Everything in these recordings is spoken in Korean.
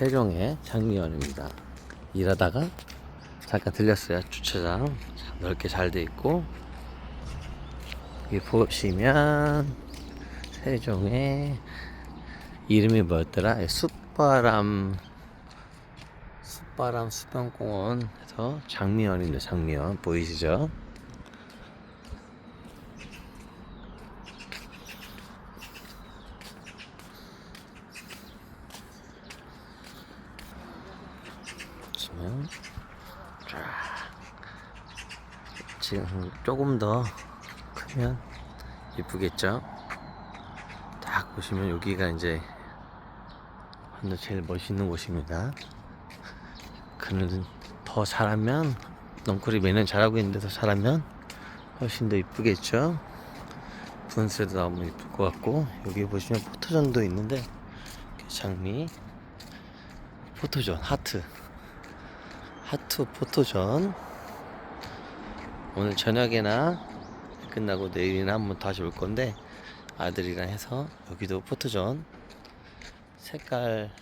세종의 장미원입니다. 일하다가 잠깐 들렸어요. 주차장 참 넓게 잘 돼 있고 여기 보시면 세종의 이름이 뭐였더라? 숲바람 숲바람 수변공원에서 장미원입니다. 장미원 보이시죠? 보시면 쫙 지금 조금 더 크면 이쁘겠죠? 딱 보시면 여기가 이제 완전 제일 멋있는 곳입니다. 그는 더 잘하면 넝쿨이 매년 잘하고 있는데 더 잘하면 훨씬 더 이쁘겠죠? 분수에도 나오면 이쁠 것 같고 여기 보시면 포토존도 있는데 이렇게 장미 포토존 하트 하트 포토존 오늘 저녁에나 끝나고 내일이나 한번 다시 올 건데 아들이랑 해서 여기도 포토존 색깔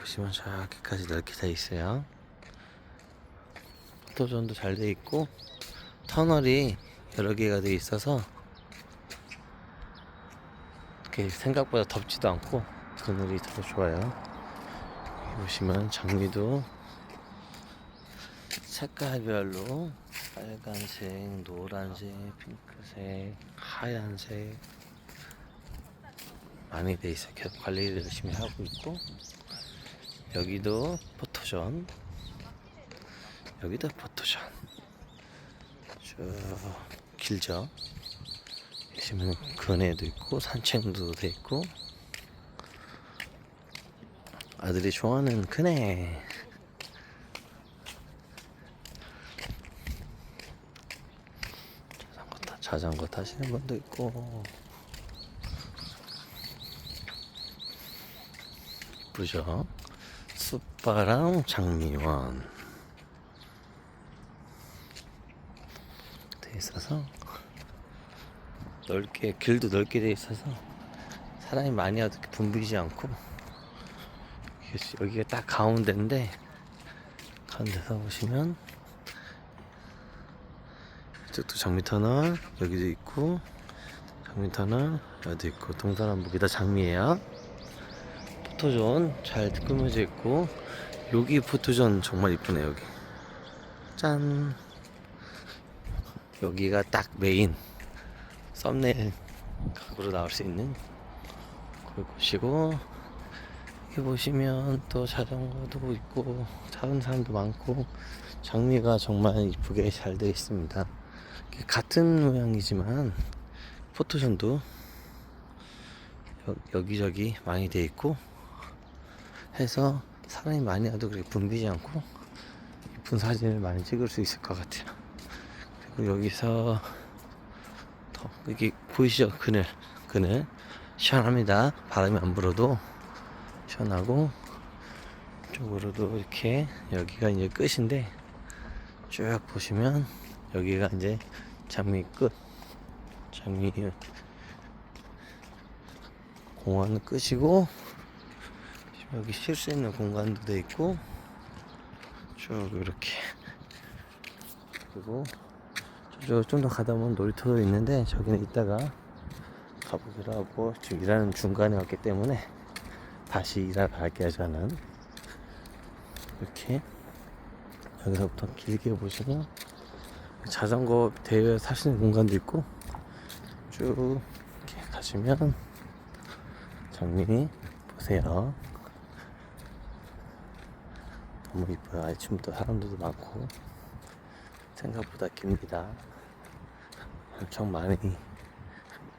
보시면 저렇게까지 넓게 돼 있어요. 포토존도 잘 돼 있고 터널이 여러 개가 돼 있어서 이렇게 생각보다 덥지도 않고 그늘이 더 좋아요 보시면 장미도 색깔별로 빨간색, 노란색, 핑크색, 하얀색 많이 돼 있어요. 계속 관리를 열심히 하고 있고 여기도 포토존 여기도 포토존 쭉 길죠. 보시면 근해도 있고 산책로도 돼 있고 아들이 좋아하는 크네. 자전거 타 자전거 타시는 분도 있고 이쁘죠? 숲바람 장미원 돼 있어서 넓게 길도 넓게 돼 있어서 사람이 많이 와도 붐비지 않고 여기가 딱 가운데인데 가운데서 보시면 이쪽도 장미터널 여기도 있고 장미터널 여기도 있고 동서남북이 다 장미예요. 포토존 잘 꾸며져 있고 여기 포토존 정말 이쁘네 여기. 짠! 여기가 딱 메인 썸네일 각으로 나올 수 있는 보시고 여기 보시면 또 자전거도 있고 타는 사람도 많고 장미가 정말 이쁘게 잘 되어 있습니다. 같은 모양이지만 포토존도 여, 여기저기 많이 되어 있고 해서 사람이 많이 와도 그렇게 붐비지 않고 이쁜 사진을 많이 찍을 수 있을 것 같아요. 그리고 여기서 더 여기 보이시죠 그늘 그늘 시원합니다. 바람이 안 불어도 시원하고 쪽으로도 이렇게 여기가 이제 끝인데 쭉 보시면 여기가 이제 장미 끝. 장미 공원 끝이고 여기 쉴 수 있는 공간도 돼 있고 쭉 이렇게. 그리고 좀 더 가다 보면 놀이터도 있는데 저기는 이따가 가보기로 하고 지금 일하는 중간에 왔기 때문에 다시 갈게요 저는 이렇게 여기서부터 길게 보시면 자전거 대회 타시는 공간도 있고 쭉 이렇게 가시면 장미 보세요. 너무 이뻐요. 아침부터 사람들도 많고 생각보다 깁니다. 엄청 많이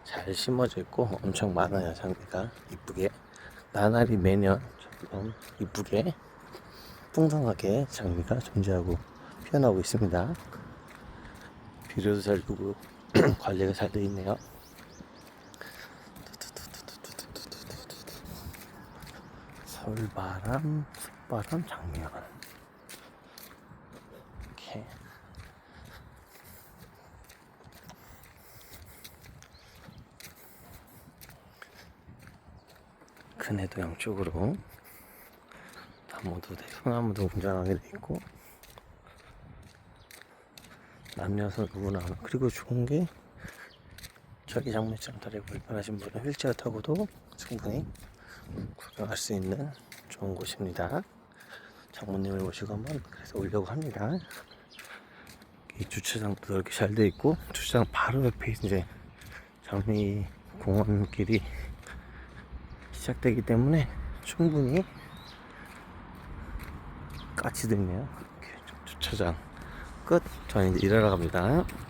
잘 심어져 있고 엄청 많아요. 장미가. 이쁘게 나날이 매년 조금 이쁘게 풍성하게 장미가 존재하고 피어나고 있습니다. 비료도 잘 주고 관리가 잘 되어 있네요. 서울바람, 숲바람, 장미연 이렇게 큰 애도 양쪽으로 나무도 돼 소나무도 웅장하게 돼 있고 남녀서 누구나. 그리고 좋은 게 저기 장매장 다리 불편하신 분은 휠체어 타고도 충분히 구경할 수 있는 좋은 곳입니다. 장모님을 모시고 한번 그래서 오려고 합니다. 이 주차장도 이렇게 잘 돼 있고 주차장 바로 옆에 이제 장미 공원길이 시작되기 때문에 충분히 있네요. 이렇게 주차장 끝. 저는 이제 일하러 갑니다.